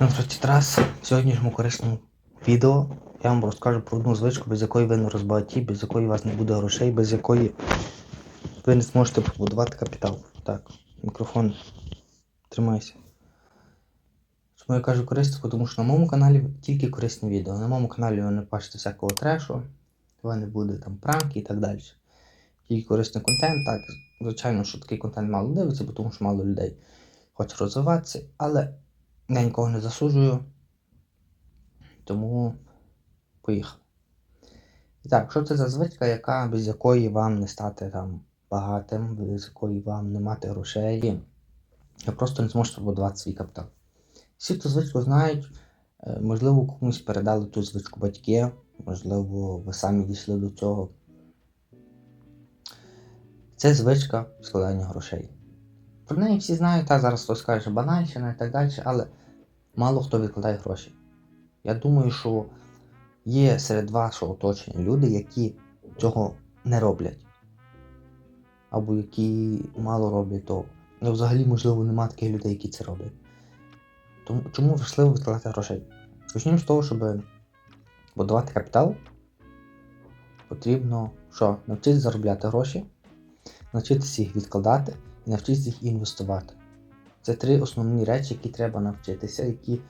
Ну, раз в сьогоднішньому корисному відео я вам розкажу про одну звичку, без якої ви не розбагаті, без якої у вас не буде грошей, без якої ви не зможете побудувати капітал. Так, мікрофон тримайся. Чому я кажу корисно, тому що на моєму каналі тільки корисні відео. На моєму каналі ви не бачите всякого трешу, ви не буде там пранки і так далі. Тільки корисний контент, так, звичайно, що такий контент мало дивиться, тому що мало людей хоче розвиватися, але я нікого не засуджую. Тому поїхав. І так, що це за звичка, яка, без якої вам не стати там багатим, без якої вам не мати грошей, ви просто не зможете побудувати свій капітал. Всі ту звичку знають, е, можливо, комусь передали ту звичку батьки, можливо, ви самі дійшли до цього. Це звичка складання грошей. Про неї всі знають, та зараз хтось каже, банальщина і так далі, але мало хто відкладає гроші. Я думаю, що є серед вашого оточення люди, які цього не роблять. Або які мало роблять того. Ну, взагалі, можливо, немає таких людей, які це роблять. Тому чому важливо відкладати грошей? Почнемо з того, щоб будувати капітал, потрібно що? Навчитися заробляти гроші, навчитися їх відкладати і навчитися їх інвестувати. Це три основні речі, які треба навчитися, які,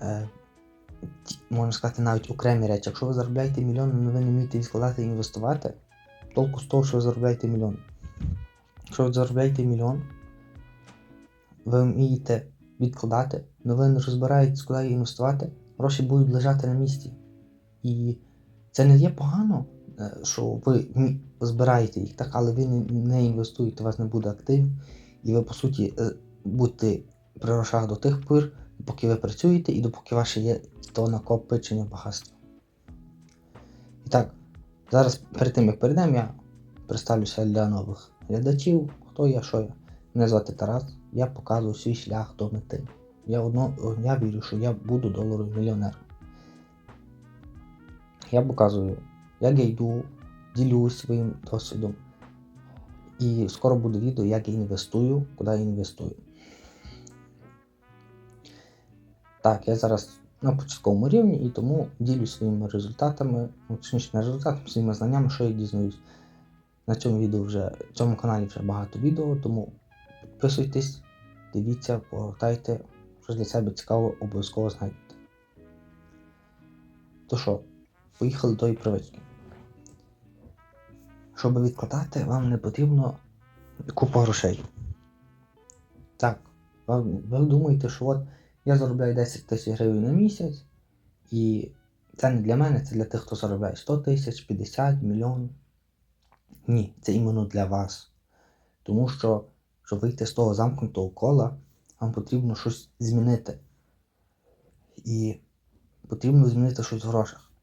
е, можна сказати, навіть окремі речі. Якщо ви заробляєте мільйон, але ви не вмієте відкладати і інвестувати, толку з того, що ви заробляєте мільйон. Якщо ви заробляєте мільйон, ви вмієте відкладати, але ви не розбираєтесь, куди інвестувати, гроші будуть лежати на місці. І це не є погано, що ви збираєте їх, так, але ви не, не інвестуєте, у вас не буде активів, і ви, по суті, е, будете при грошах до тих пір, поки ви працюєте і допоки ваше є то накопичення багатства. І так, зараз перед тим як перейдемо, я представлюся для нових глядачів, хто я, що я. Мене звати Тарас, я показую свій шлях до мети. Я одного дня вірю, що я буду доларовим мільйонером. Я показую, як я йду, ділюсь своїм досвідом. І скоро буде відео, як я інвестую, куди я інвестую. Так, я зараз на початковому рівні і тому ділюсь своїми результатами, ну, точніше не результатами, своїми знаннями, що я дізнаюсь. На цьому відео вже, в цьому каналі вже багато відео, тому підписуйтесь, дивіться, повертайте, щось для себе цікаво, обов'язково знайдете. То що, поїхали до тої. Щоб відкладати, вам не потрібно купа грошей. Так, ви думаєте, що от я заробляю 10 тисяч гривень на місяць, і це не для мене, це для тих, хто заробляє 100 тисяч, 50, мільйон. Ні, це іменно для вас. Тому що, щоб вийти з того замкнутого кола, вам потрібно щось змінити. І потрібно змінити щось в грошах.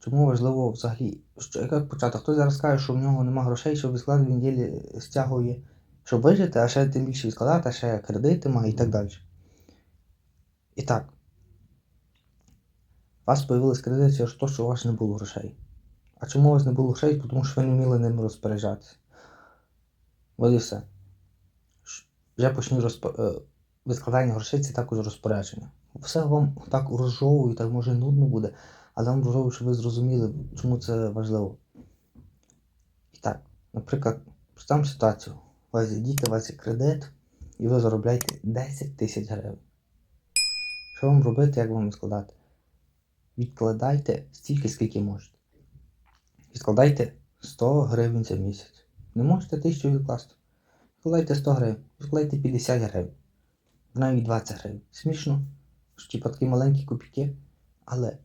Чому важливо взагалі, що як почати? Хтось зараз каже, що в нього нема грошей, щоб відкладати в неділі стягує, щоб вижити, а ще тим більше відкладати, а ще кредити має і так далі. І так. У вас з'явились кредити через те, що у вас не було грошей. А чому у вас не було грошей? Тому що ви не вміли ними розпоряджатися. Ось і все. Вже почні розп... е, відкладання грошей це також розпорядження. Все вам так розжовує, так може нудно буде, але вам розжовує, щоб ви зрозуміли, чому це важливо. І так, наприклад, представимо ситуацію. У вас діти, у вас є кредит, і ви заробляєте 10 тисяч гривень. Що вам робити, як вам відкладати? Відкладайте стільки, скільки можете. Відкладайте 100 гривень за місяць. Не можете 1000 відкласти. Відкладайте 100 гривень, відкладайте 50 гривень, навіть 20 гривень. Смішно, що типа такі маленькі копійки, але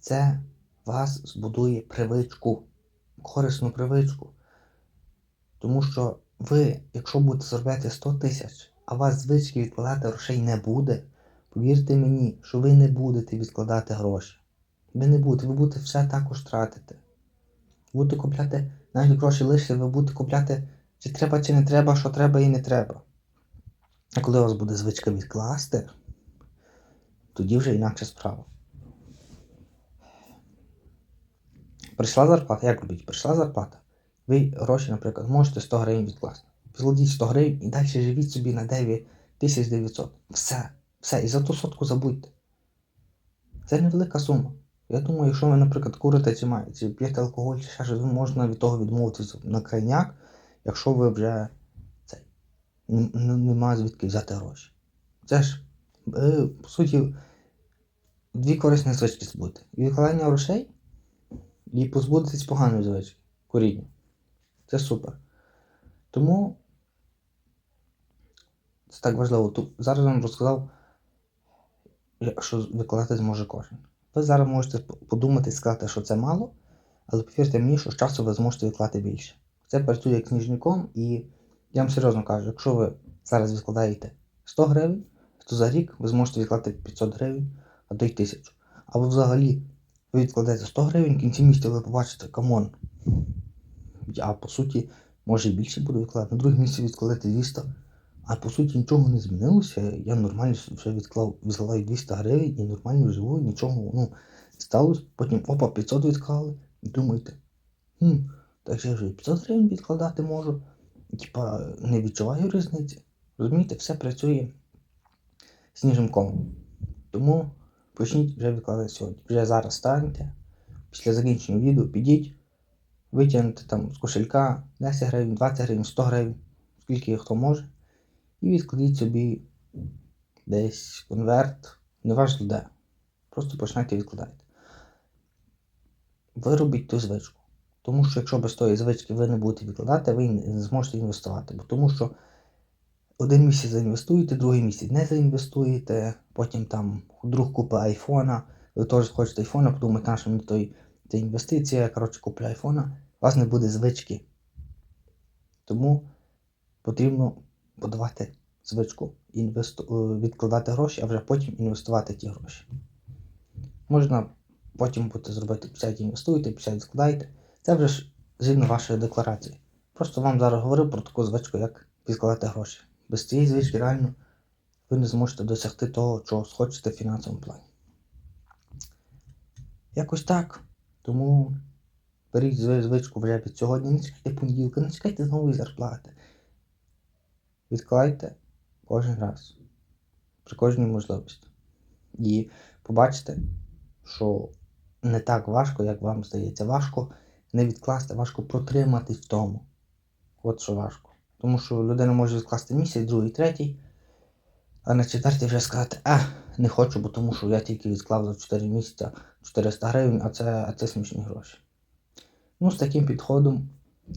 це вас збудує привичку, корисну привичку. Тому що ви, якщо будете заробляти 100 тисяч, а вас звички відкладати грошей не буде, повірте мені, що ви не будете відкладати гроші. Ви не будете, ви будете все також тратити. Будете купляти, навіть гроші лише, ви будете купляти, чи треба, чи не треба, що треба і не треба. А коли у вас буде звичка відкласти, тоді вже інакша справа. Прийшла зарплата, як робіть? Прийшла зарплата. Ви гроші, наприклад, можете 100 гривень відкласти. Відкладіть 100 гривень і далі живіть собі на 9900. Все. Все, і за ту сотку забудьте. Це невелика сума. Я думаю, якщо ви, наприклад, курите чи маєте, чи п'єте алкоголь, чи ще щось, можна від того відмовитися на крайняк, якщо ви вже цей, не, не, нема звідки взяти гроші. Це ж, е, по суті, дві корисні звички збути. Відкладання грошей і позбудетись поганої звички, коріння. Це супер. Тому це так важливо. Тут зараз вам розказав, що викладати зможе кожен. Ви зараз можете подумати і сказати, що це мало, але повірте мені, що з часу ви зможете відкладати більше. Це працює як книжником, і я вам серйозно кажу, якщо ви зараз відкладаєте 100 гривень, то за рік ви зможете відкладати 500 гривень, а то й 1000. Або взагалі ви відкладаєте 100 гривень, в кінці місяця ви побачите, камон. Я по суті, може і більше буду відкладати. На другий місяці відкладати 200. А по суті нічого не змінилося. Я нормально вже відклав, відкладаю 200 гривень і нормально живу, нічого ну, сталося. Потім опа, 500 відклали. І думаєте, хм, так я вже і 500 гривень відкладати можу. Типа не відчуваю різниці. Розумієте, все працює сніжним комом. Тому почніть вже відкладати сьогодні. Вже зараз станьте. Після закінчення відео підіть, витягнете там з кошелька 10 гривень, 20 гривень, 100 гривень, скільки хто може. І відкладіть собі десь конверт, неважно де. Просто починайте відкладати. Виробіть ту звичку. Тому що якщо без тої звички ви не будете відкладати, ви не зможете інвестувати. Тому що один місяць заінвестуєте, другий місяць не заінвестуєте, потім там друг купить айфона, ви теж хочете айфона, подумаєте, що мені той це інвестиція, коротше, куплю айфона, у вас не буде звички. Тому потрібно будувати звичку, інвесту... е, відкладати гроші, а вже потім інвестувати ті гроші. Можна потім буде зробити 50 інвестуєте, 50 відкладаєте. Це вже ж згідно вашої декларації. Просто вам зараз говорив про таку звичку, як відкладати гроші. Без цієї звички реально ви не зможете досягти того, чого схочете в фінансовому плані. Якось так. Тому беріть звичку вже від сьогодні, не чекайте понеділка, не чекайте нової зарплати. Відкладайте кожен раз. При кожній можливості. І побачите, що не так важко, як вам здається. Важко не відкласти, важко протриматись в тому. От що важко. Тому що людина може відкласти місяць, другий, третій, а на четвертий вже сказати, а, не хочу, бо тому що я тільки відклав за 4 місяця 400 гривень, а це, а це смішні гроші. Ну, з таким підходом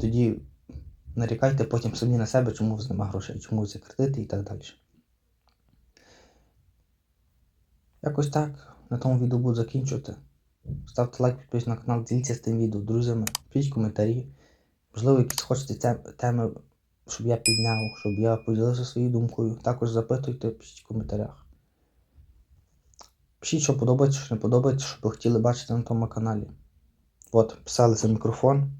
тоді нарікайте потім самі на себе, чому вас нема грошей, чому ви кредити і так далі. Якось так. На тому відео буду закінчувати. Ставте лайк, підписуйтесь на канал, діліться з тим відео друзями, пишіть коментарі. Можливо, якісь хочете теми, щоб я підняв, щоб я поділився своєю думкою. Також запитуйте, пишіть в коментарях. Пишіть, що подобається, що не подобається, що ви хотіли бачити на тому каналі. От, писали за мікрофон,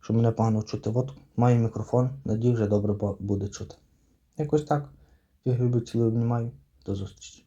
що мене погано чути. От маю мікрофон, надію, вже добре буде чути. Якось так. Я люблю, цілую, обнімаю. До зустрічі.